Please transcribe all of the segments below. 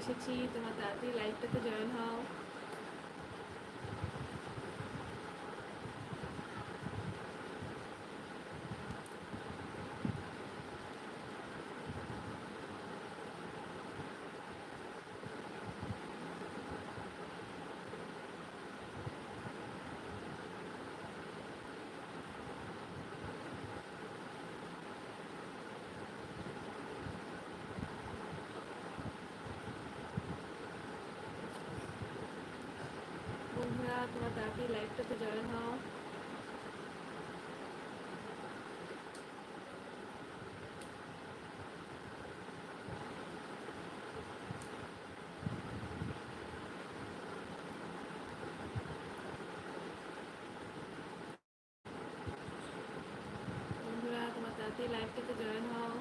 এসেছি তোমার তাড়াতাড়ি লাইভটাতে জয়েন হও বন্ধুরা তোমরা তাড়াতাড়ি লাইভটাতে জয়েন হও বন্ধুরা তোমরা তাড়াতাড়ি লাইভটাতে জয়েন হও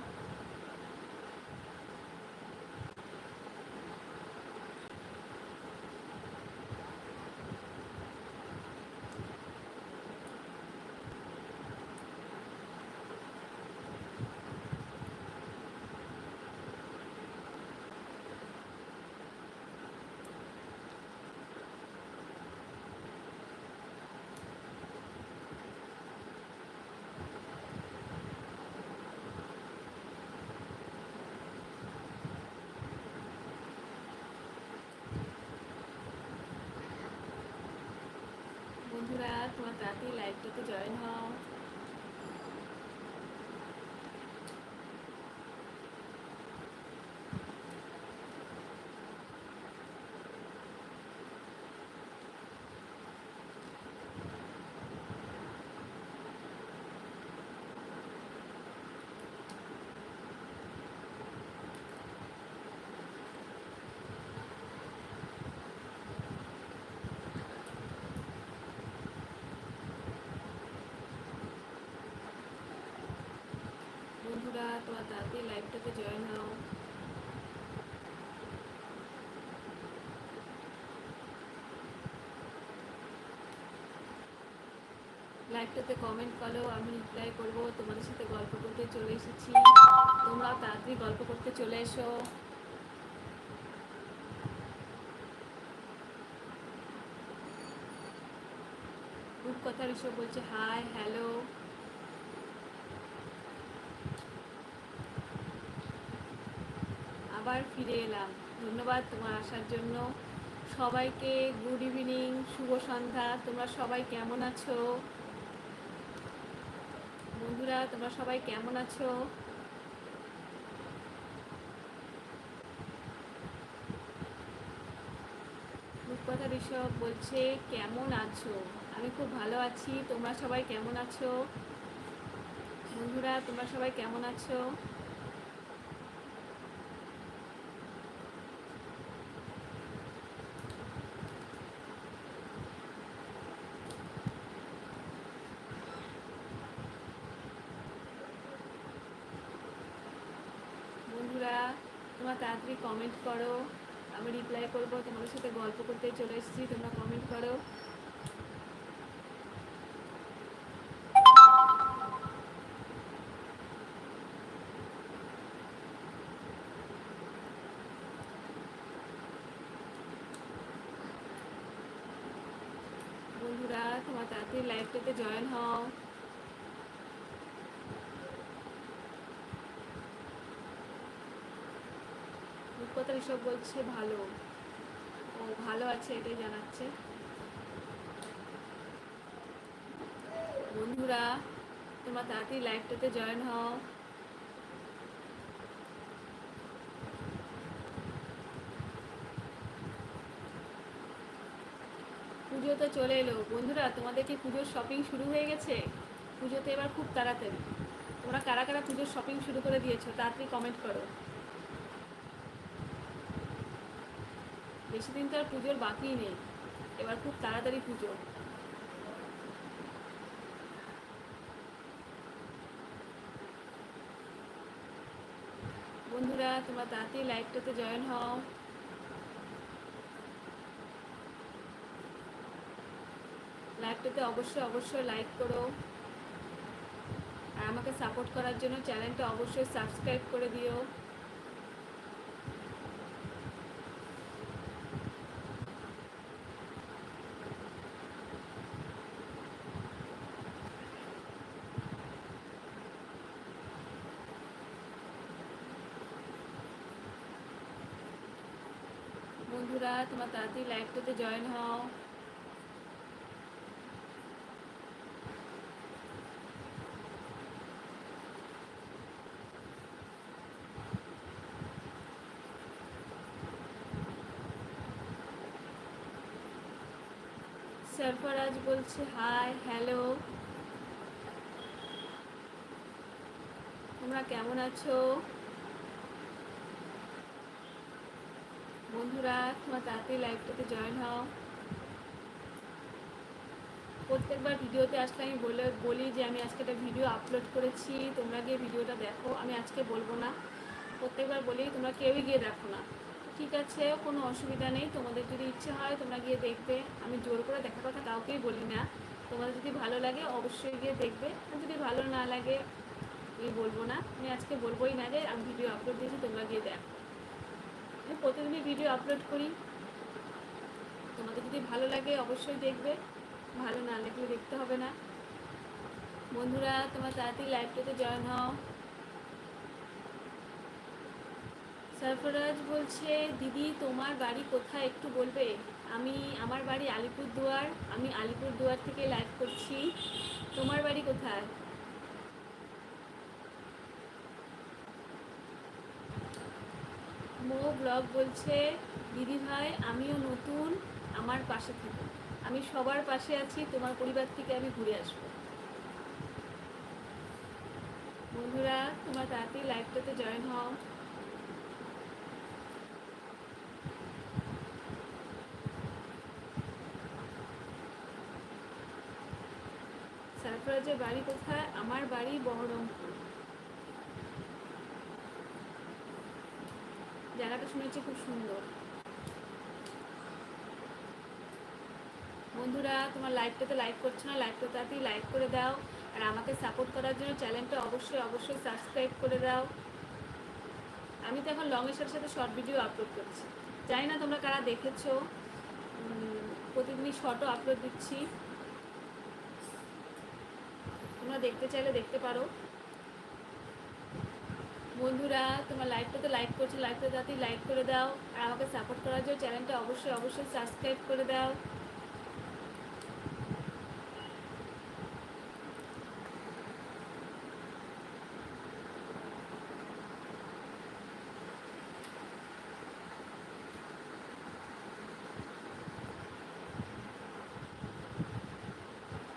বন্ধুরা তোমার তাড়াতাড়ি লাইভটাতে জয়েন হও। বন্ধুরা তোমার তাড়াতাড়ি লাইভটাতে জয়েন হও লাইভটাতে কমেন্ট করো আমি রিপ্লাই করব তোমাদের সাথে গল্প করতে চলে এসেছি তোমরাও তাড়াতাড়ি গল্প করতে চলে এসো রূপকথা ঋষভ বলছে হাই হ্যালো আবার ফিরে এলাম। ধন্যবাদ তোমার আসার জন্য। সবাইকে গুড ইভিনিং, শুভ সন্ধ্যা। তোমরা সবাই কেমন আছো? বন্ধুরা, তোমরা সবাই কেমন আছো? রূপকথা ঋষভ বলছে, কেমন আছো? আমি খুব ভালো আছি। তোমরা সবাই কেমন আছো? বন্ধুরা, তোমরা সবাই কেমন আছো বন্ধুরা তোমরা তাড়াতাড়ি কমেন্ট করো। আমি রিপ্লাই করব, তোমাদের সাথে গল্প করতে চলে এসেছি, তোমরা কমেন্ট করো। বন্ধুরা, তোমার তাড়াতাড়ি লাইভটাতে জয়েন হও। রূপকথা এসব বলছে ভালো। ও ভালো আছে এটাই জানাচ্ছে। বন্ধুরা, তোমরা তাড়াতাড়ি লাইভটাতে জয়েন হও। পুজো তো চলে এলো। বন্ধুরা, তোমাদের কি পুজোর শপিং শুরু হয়ে গেছে? পুজোতে এবার খুব তাড়াতাড়ি। তোমরা কারা কারা পুজোর শপিং শুরু করে দিয়েছ, তাড়াতাড়ি কমেন্ট করো। বেশি দিন তো আর পুজোর বাকিই নেই। এবার খুব তাড়াতাড়ি পুজো। বন্ধুরা, তোমরা তাড়াতাড়ি লাইভটাতে জয়েন হও। লাইভটাতে অবশ্যই অবশ্যই লাইক করো। আর আমাকে সাপোর্ট করার জন্য চ্যানেলটা অবশ্যই সাবস্ক্রাইব করে দিও বন্ধুরা তোমার তাড়াতাড়ি লাইভটাতে জয়েন হও। সরফরাজ বলছে হাই হ্যালো। তোমরা কেমন আছো? বন্ধুরা, তোমার তাড়াতাড়ি লাইভটাতে জয়েন হও। প্রত্যেকবার ভিডিওতে আসলে আমি বলে, বলি যে আমি আজকে একটা ভিডিও আপলোড করেছি। তোমরা গিয়ে ভিডিওটা দেখো। আমি আজকে বলব না। প্রত্যেকবার বলি, তোমরা কেউই গিয়ে দেখো না। ঠিক আছে, কোনো অসুবিধা নেই। তোমাদের যদি ইচ্ছে হয়, তোমরা গিয়ে দেখবে। আমি জোর করে দেখার কথা কাউকেই বলি না। তোমাদের যদি ভালো লাগে, অবশ্যই গিয়ে দেখবে। আর যদি ভালো না লাগে, আমি বলব না। আমি আজকে বলবোই না যে, আমি ভিডিও আপলোড দিয়েছি, তোমরা গিয়ে দেখো। প্রতিদিনই ভিডিও আপলোড করি। তোমাদের যদি ভালো লাগে, অবশ্যই দেখবে। ভালো না লাগলে দেখতে হবে না। বন্ধুরা, তোমার তাড়াতাড়ি লাইভটাতে জয়েন হও। সরফরাজ বলছে, দিদি, তোমার বাড়ি কোথায় একটু বলবে? আমি, আমার বাড়ি আলিপুরদুয়ার। আমি আলিপুরদুয়ার থেকে লাইভ করছি। তোমার বাড়ি কোথায়? মো ব্লগ বলছে, দিদি ভাই, আমিও নতুন, আমার পাশে থেকে। আমি সবার পাশে আছি, তোমার পরিবার থেকে আমি ঘুরে আসব। বন্ধুরা, তোমার তাড়াতাড়ি লাইভটাতে জয়েন হও। সারফরাজের বাড়ি কোথায়? আমার বাড়ি বহরমপুর। জায়গাটা শুনেছি খুব সুন্দর। বন্ধুরা, তোমার লাইভটাতে লাইক করছ না লাইভটা তাড়াতাড়ি লাইক করে দাও। আর আমাকে সাপোর্ট করার জন্য চ্যানেলটা অবশ্যই অবশ্যই সাবস্ক্রাইব করে দাও। আমি তো এখন লংয়ের সাথে সাথে শর্ট ভিডিও আপলোড করছি। জানি না তোমরা কারা দেখেছ। প্রতিদিনই শর্টও আপলোড দিচ্ছি। তোমরা দেখতে চাইলে দেখতে পারো। বন্ধুরা, তোমার লাইভটাতে লাইক করছ লাইভটা তাড়াতাড়ি লাইক করে দাও। আর আমাকে সাপোর্ট করার জন্য চ্যানেলটা অবশ্যই অবশ্যই সাবস্ক্রাইব করে দাও।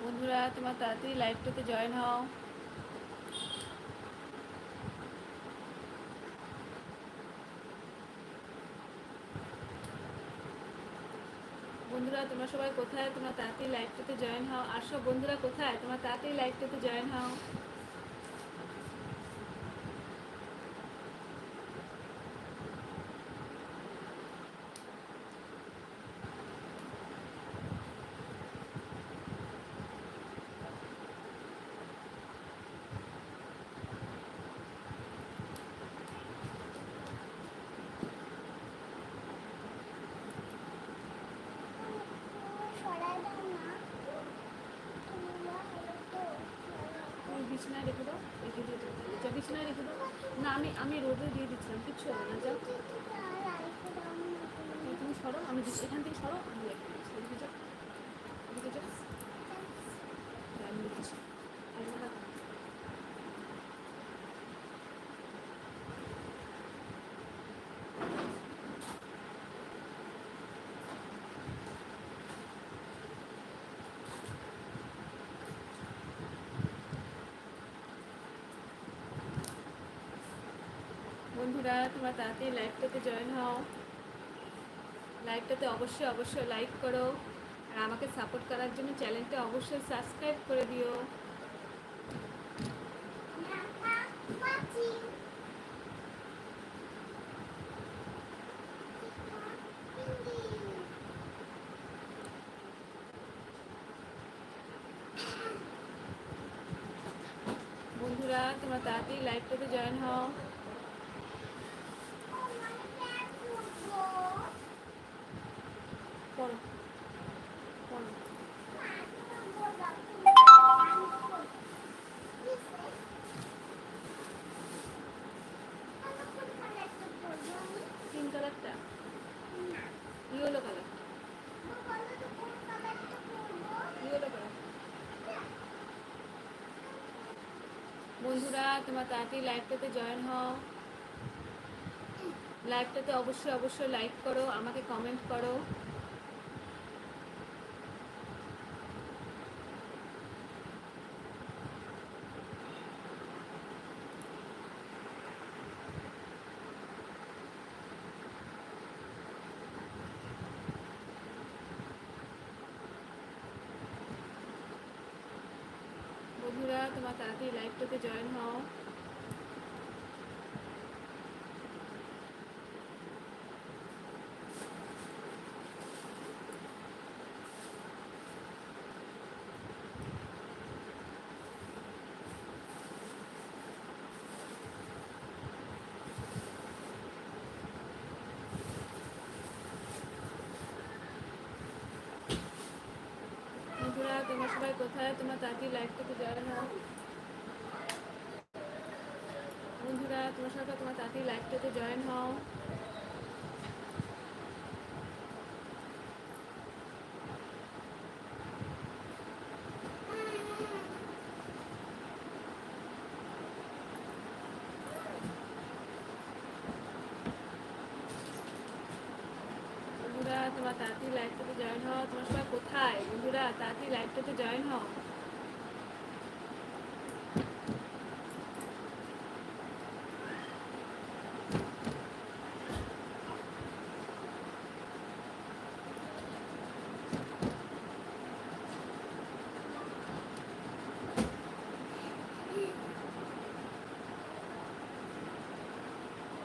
বন্ধুরা, তোমার তাড়াতাড়ি লাইভটাতে জয়েন হও বন্ধুরা তোমরা সবাই কোথায়? তোমরা তাড়াতাড়ি লাইভটাতে জয়েন হও। আর সব বন্ধুরা কোথায়? তোমরা তাড়াতাড়ি লাইভটাতে জয়েন হও তুমি বিছনায় রেখে দাও, রেখে দিয়ে যা বিছনায় রেখে দাও, না, আমি আমি রোদে দিয়ে দিচ্ছিলাম, কিচ্ছু হবে না, যাও। তুমি সরো, আমি এখান থেকে সরো, আমি রেখে দিচ্ছি এদিকে যাও এদিকে যাও হ্যাঁ, আমি দিচ্ছি আলনা রাখো। বন্ধুরা, তোমরা তাড়াতাড়ি লাইভটাতে জয়েন হও। লাইভটাতে অবশ্যই অবশ্যই লাইক করো। আর আমাকে সাপোর্ট করার জন্য চ্যানেলটা অবশ্যই সাবস্ক্রাইব করে দিও। বন্ধুরা, তোমরা তাড়াতাড়ি লাইভটাতে জয়েন হও। বন্ধুরা তোমার তাড়াতাড়ি লাইভটাতে জয়েন হও। লাইভটাতে অবশ্যই অবশ্যই লাইক করো আমাকে কমেন্ট করো বন্ধুরা তোমার তাড়াতাড়ি লাইভটাতে জয়েন হও বন্ধুরা তোমরা কোথায়? তোমরা তাড়াতাড়ি লাইভটাতে জয়েন হও বন্ধুরা, তোমার সাথে তোমার তাড়াতাড়ি লাইভটাতে জয়েন হও বন্ধুরা তোমার তাড়াতাড়ি লাইভটাতে জয়েন হও তোমার সবাই কোথায় বন্ধুরা তাড়াতাড়ি লাইভটাতে জয়েন হও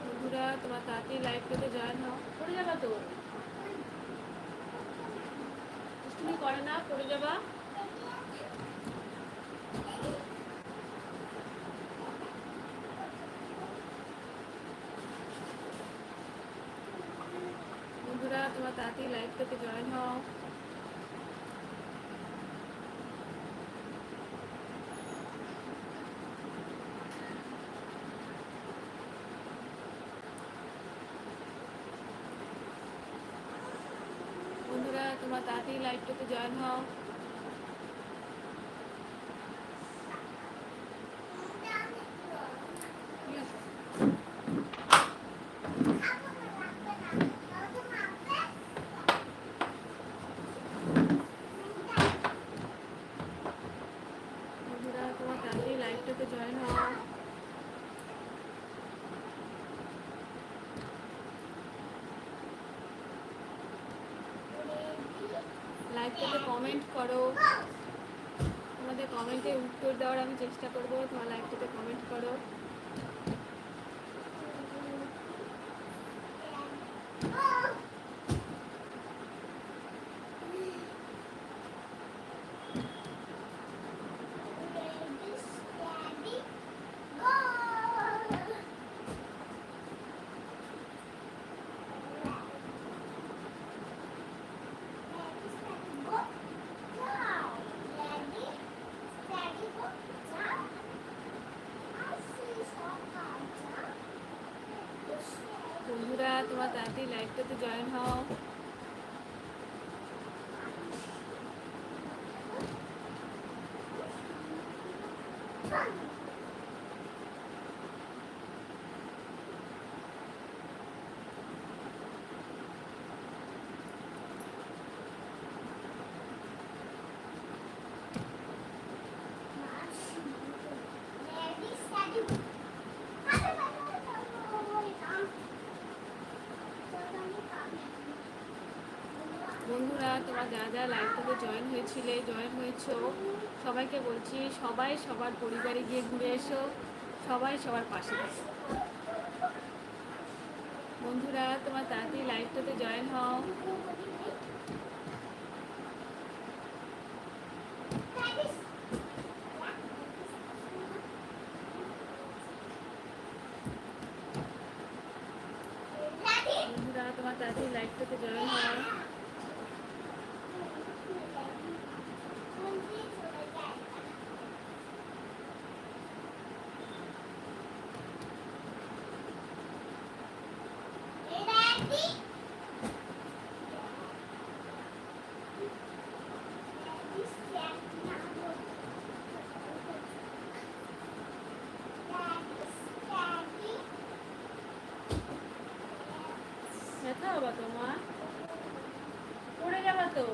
বন্ধুরা তোমার তাড়াতাড়ি লাইভটাতে জয়েন হও পড়ে যাবা তো? তুমি করে না পড়ে যাবা বন্ধুরা তোমার তাড়াতাড়ি লাইভটাতে জয়েন হও বন্ধুরা তোমার তাড়াতাড়ি লাইভটাতে জয়েন হও জয়েন হও লাইভটাতে কমেন্ট করো। তোমাদের কমেন্টে উত্তর দেওয়ার আমি চেষ্টা করব। তোমার লাইভটাতে কমেন্ট করো। বন্ধুরা তোমার তাড়াতাড়ি লাইভটাতে জয়েন হও বন্ধুরা তোমরা যারা যারা লাইভটাতে জয়েন হয়েছিলে জয়েন হয়েছো। সবাইকে বলছি, সবাই সবার পরিবারে গিয়ে ঘুরে এসো, সবাই সবার পাশে থাকো। বন্ধুরা, তোমার তাড়াতাড়ি লাইভটাতে জয়েন হও। বন্ধুরা, তোমার তাড়াতাড়ি লাইভটাতে জয়েন হও। যাবা তো, মা? পড়ে যাবা তো।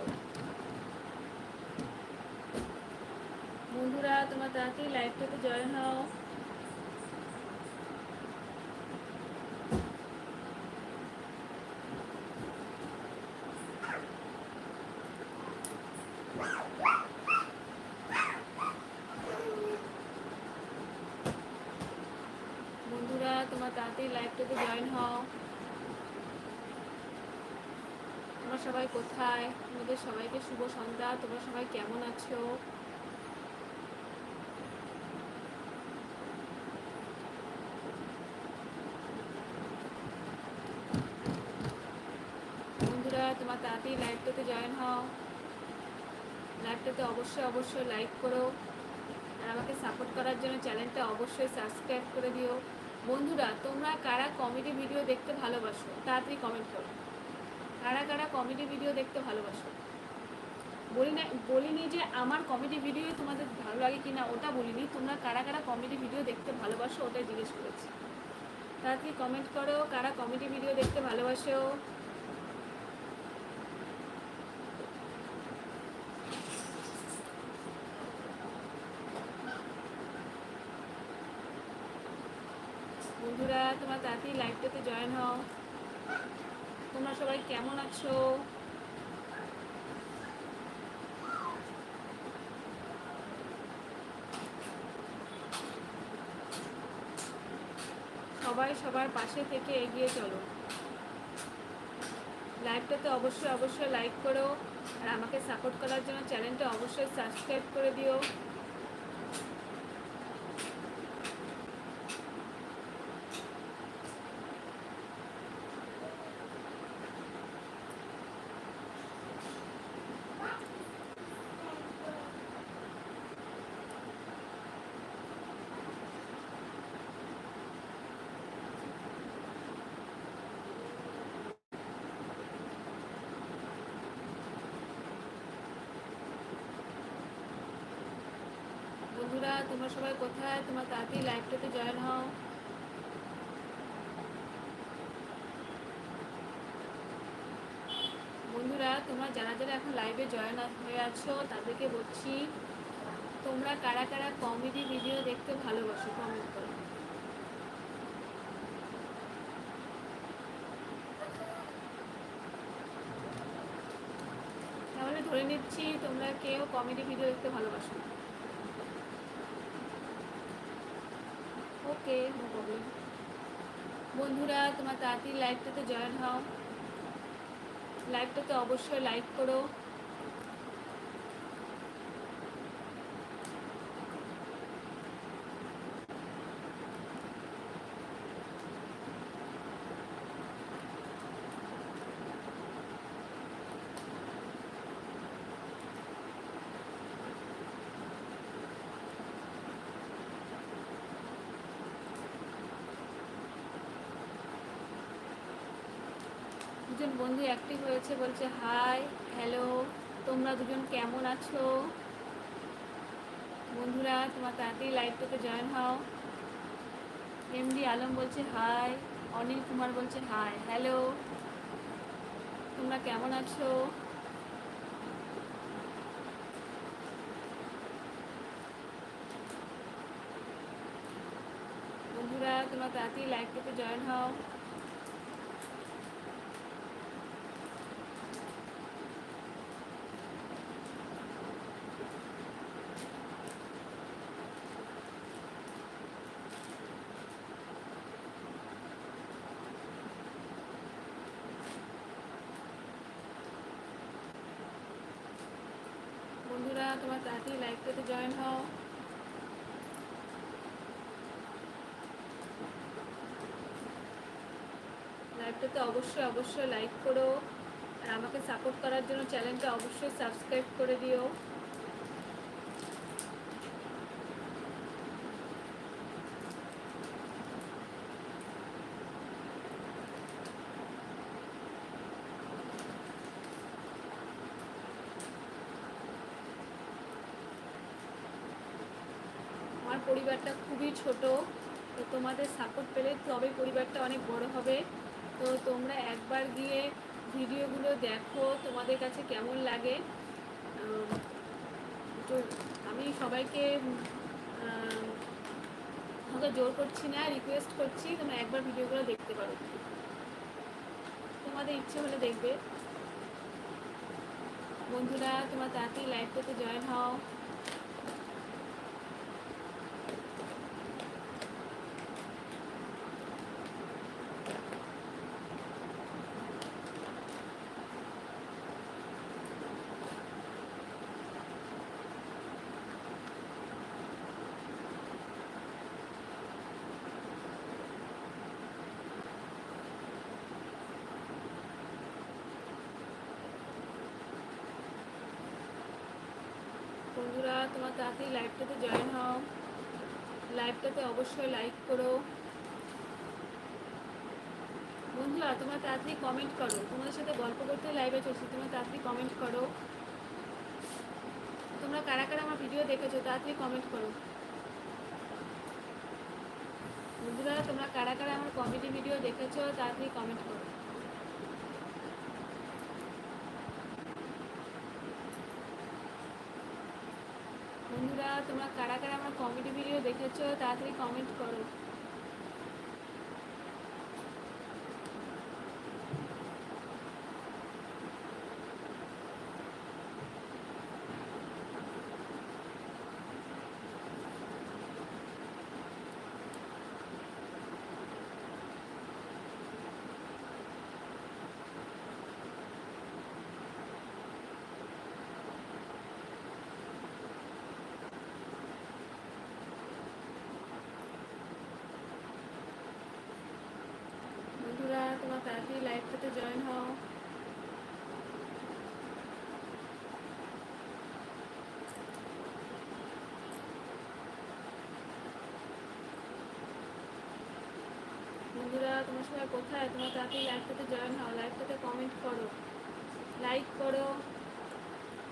বন্ধুরা, তোমার তাড়াতাড়ি লাইভটাতে জয়েন হও। তোমার তাড়াতাড়ি লাইভটাতে জয়েন হও। তোমরা সবাই কোথায়? তোমাদের সবাইকে শুভ সন্ধ্যা। তোমরা সবাই কেমন আছো? বন্ধুরা, তোমার তাড়াতাড়ি লাইভটাতে জয়েন হও। লাইভটাতে অবশ্যই অবশ্যই লাইক করো। আর আমাকে সাপোর্ট করার জন্য চ্যানেলটা অবশ্যই সাবস্ক্রাইব করে দিও। বন্ধুরা, তোমরা কারা কমেডি ভিডিও দেখতে ভালোবাসো? তাড়াতাড়ি কমেন্ট করো। কারা কারা কমেডি ভিডিও দেখতে ভালোবাসো? বলি না বলিনি যে আমার কমেডি ভিডিও তোমাদের ভালো লাগে কি না ওটা বলিনি তোমরা কারা কারা কমেডি ভিডিও দেখতে ভালোবাসো, ওটাই জিজ্ঞেস করেছি। তাড়াতাড়ি কমেন্ট করো, কারা কমেডি ভিডিও দেখতে ভালোবাসো? বন্ধুরা, তোমার তাড়াতাড়ি লাইভটাতে জয়েন হও। তোমরা সবাই কেমন আছো? সবাই সবার পাশে থেকে এগিয়ে চলো। লাইভটাতে অবশ্যই অবশ্যই লাইক করো। আর আমাকে সাপোর্ট করার জন্য চ্যানেলটা অবশ্যই সাবস্ক্রাইব করে দিও। বন্ধুরা, তোমরা সবাই কোথায়? তোমার তাড়াতাড়ি লাইভটাতে জয়েন হও। বন্ধুরা, তোমরা যারা যারা এখন লাইভে জয়েন হয়ে আছো, তাদেরকে বলছি, তোমরা কারা কারা কমেডি ভিডিও দেখতে ভালোবাসো? কমেন্ট করো। তাহলে ধরে নিচ্ছি, তোমরা কেউ কমেডি ভিডিও দেখতে ভালোবাসো না। ওকে নো প্রবলেম বন্ধুরা তোমার তাড়াতাড়ি লাইভটাতে জয়েন হও। লাইভটাতে অবশ্যই লাইক করো। দুজন বন্ধু অ্যাক্টিভ হয়েছে, বলছে হাই হ্যালো তোমরা দুজন কেমন আছো? বন্ধুরা, তোমার তাড়াতাড়ি লাইভটাতে জয়েন হও। এমডি আলম বলছে হাই অনিল কুমার বলছে হাই হ্যালো তোমরা কেমন আছো? বন্ধুরা, তোমরা তাড়াতাড়ি লাইভটাতে জয়েন হও বন্ধুরা তোমার তাড়াতাড়ি লাইভটাতে জয়েন হও লাইভটাতে অবশ্যই অবশ্যই লাইক করো। আর আমাকে সাপোর্ট করার জন্য চ্যানেলটা অবশ্যই সাবস্ক্রাইব করে দিও। পরিবারটা খুবই ছোট, তো তোমাদের সাপোর্ট পেলে তবে পরিবারটা অনেক বড় হবে। তো তোমরা একবার গিয়ে ভিডিওগুলো দেখো, তোমাদের কাছে কেমন লাগে। আমি সবাইকে আমাকে জোর করছি না রিকোয়েস্ট করছি তোমরা একবার ভিডিওগুলো দেখতে পারো। তোমাদের ইচ্ছে হলে দেখবে। বন্ধুরা, তোমার তাড়াতাড়ি লাইভটাতে জয়েন হও বন্ধুরা তোমার তাড়াতাড়ি লাইভটাতে জয়েন হও। লাইভটাতে অবশ্যই লাইক করো। বন্ধুরা, তোমরা তাড়াতাড়ি কমেন্ট করো। তোমাদের সাথে গল্প করতে লাইভে চলছি, তোমরা তাড়াতাড়ি কমেন্ট করো। তোমরা কারা কারা আমার ভিডিও দেখেছ, তাড়াতাড়ি কমেন্ট করো। বন্ধুরা, তোমরা কারা কারা আমার কমেডি ভিডিও দেখেছ, তাড়াতাড়ি কমেন্ট করো বন্ধুরা তোমরা কারা কারা আমার কমেডি ভিডিও দেখেছ তাড়াতাড়ি কমেন্ট করো বন্ধুরা তোমার তাড়াতাড়ি লাইভটাতে জয়েন হও। বন্ধুরা, তোমার সবাই কোথায়? তোমার তাড়াতাড়ি লাইভটাতে জয়েন হও। লাইভটাতে কমেন্ট করো। লাইক করো।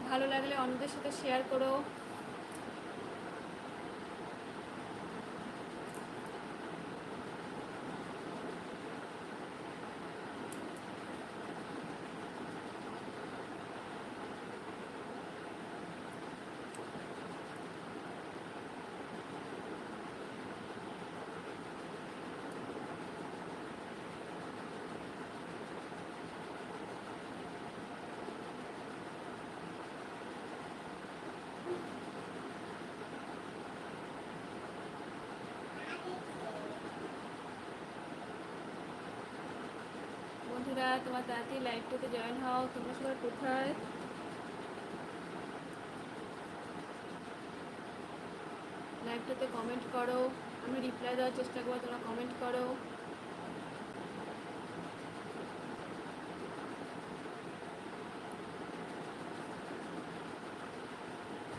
ভালো লাগলে অন্যদের সাথে শেয়ার করো বন্ধুরা তোমার তাড়াতাড়ি লাইভটাতে জয়েন হও, তোমরা সবাই কোথায়? লাইভটাতে কমেন্ট করো, আমি রিপ্লাই দেওয়ার চেষ্টা করব, তোমরা কমেন্ট করো।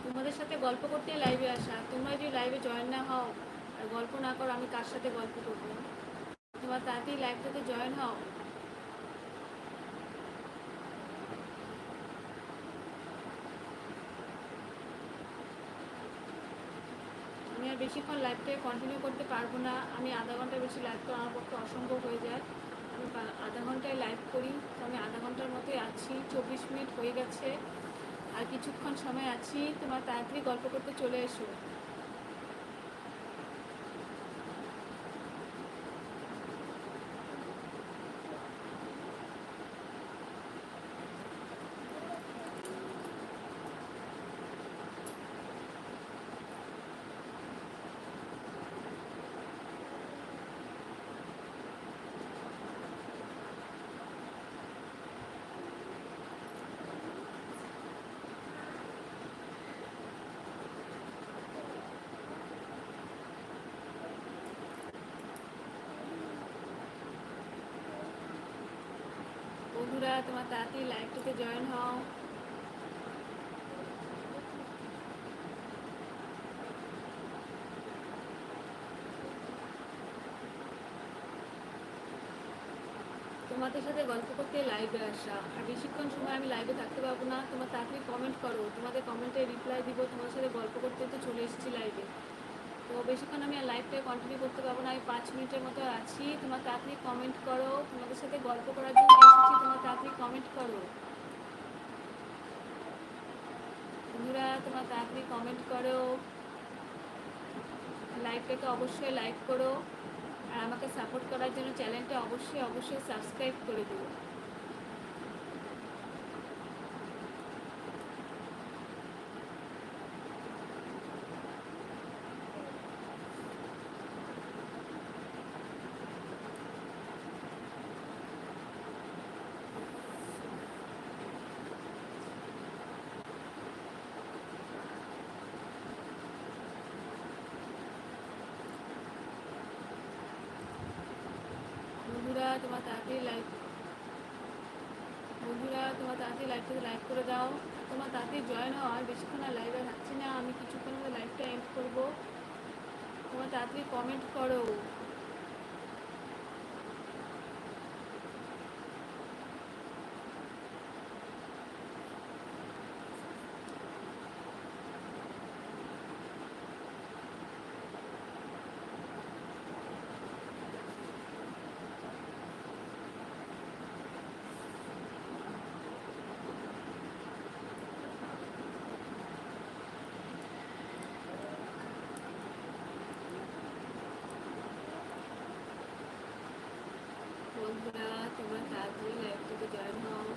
তোমাদের সাথে গল্প করতে লাইভে আসা, তোমরা যদি লাইভে জয়েন না হও, আর গল্প না করো, আমি কার সাথে গল্প করব? তোমার তাড়াতাড়ি লাইভটাতে জয়েন হও আমি আর বেশিক্ষণ লাইভটাকে কন্টিনিউ করতে পারব না। আমি আধা ঘণ্টা বেশি লাইভ করা আমার পক্ষে অসম্ভব হয়ে যায়। আমি আধা ঘন্টায় লাইভ করি, তো আমি আধা ঘণ্টার মতোই আছি। চব্বিশ মিনিট হয়ে গেছে। আর কিছুক্ষণ সময় আছি। তোমার তাড়াতাড়ি গল্প করতে চলে এসো। বন্ধুরা তোমার তাড়াতাড়ি লাইভটাতে জয়েন হও। তোমাদের সাথে গল্প করতে লাইভে আসা। আর বেশিক্ষণ সময় আমি লাইভে থাকতে পারব না। তোমার তাড়াতাড়ি কমেন্ট করো। তোমাদের কমেন্টে রিপ্লাই দিব। তোমার সাথে গল্প করতে তো চলে এসেছি লাইভে তো বেশিক্ষণ আমি আর লাইভটা কন্টিনিউ করতে পারব না। আমি পাঁচ মিনিটের মতো আছি। তোমার তাড়াতাড়ি কমেন্ট করো। তোমাদের সাথে গল্প করার জন্য এসেছি। তোমার তাড়াতাড়ি কমেন্ট করো। বন্ধুরা, তোমার তাড়াতাড়ি কমেন্ট করো। লাইভটাকে অবশ্যই লাইক করো। আর আমাকে সাপোর্ট করার জন্য চ্যানেলটা অবশ্যই অবশ্যই সাবস্ক্রাইব করে দিও বন্ধুরা তোমার তাড়াতাড়ি লাইক বন্ধুরা, তোমার তাড়াতাড়ি লাইভটাকে লাইক করে দাও। তোমার তাড়াতাড়ি জয়েন হও, আর বেশিক্ষণ আর লাইভে থাকছি না। আমি কিছুক্ষণ লাইভটা এন্ড করব। তোমার তাড়াতাড়ি কমেন্ট করো। বন্ধুরা তোমরা তাড়াতাড়ি লাইভটাতে জয়েন হও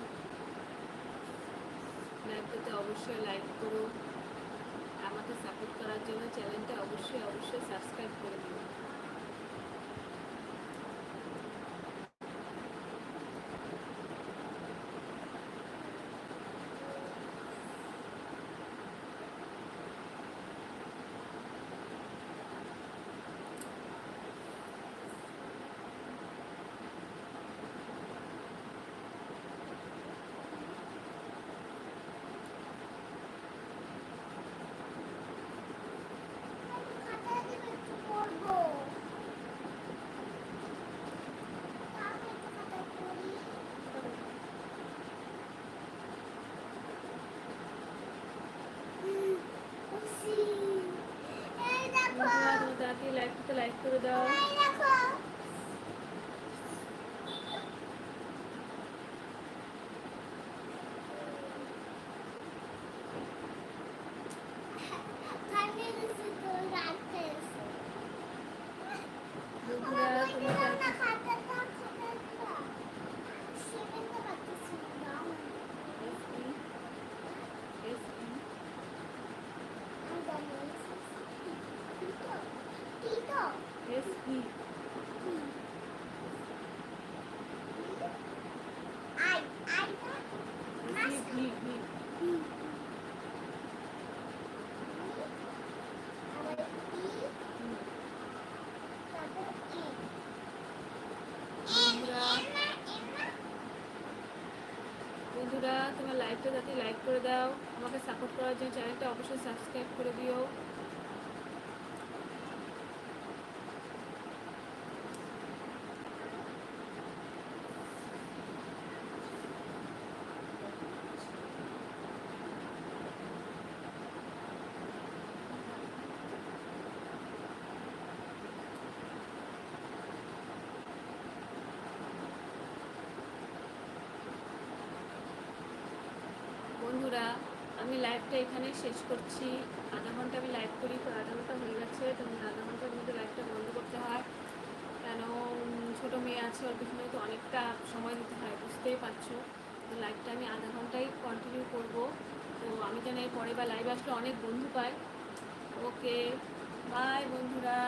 লাইভটাতে অবশ্যই লাইক করো, আমাকে সাপোর্ট করার জন্য চ্যানেলটা অবশ্যই অবশ্যই সাবস্ক্রাইব করে দিও বন্ধুরা তোমরা তাড়াতাড়ি লাইভটাতে লাইক করে দাও বন্ধুরা তোমরা তাড়াতাড়ি এস ই এস ই এস ই ভি ভি বন্ধুরা তোমার লাইভটা যাতে লাইক করে দাও। আমাকে সাপোর্ট করার জন্য চ্যানেলটা অবশ্যই সাবস্ক্রাইব করে দিও বন্ধুরা আমি লাইভটা এখানে শেষ করছি। আধা ঘণ্টা আমি লাইভ করি, তো আধা ঘণ্টা হয়ে গেছে, তো আধা ঘণ্টার মধ্যে লাইভটা বন্ধ করতে হয়। কেন ছোটো মেয়ে আছে, ওর পিছনে তো অনেকটা সময় দিতে হয়, বুঝতেই পারছ। তো লাইভটা আমি আধা ঘন্টাই কন্টিনিউ করব। তো আমি যেন এর পরে বা লাইভ আসলে অনেক বন্ধু পাই। ওকে বাই বন্ধুরা।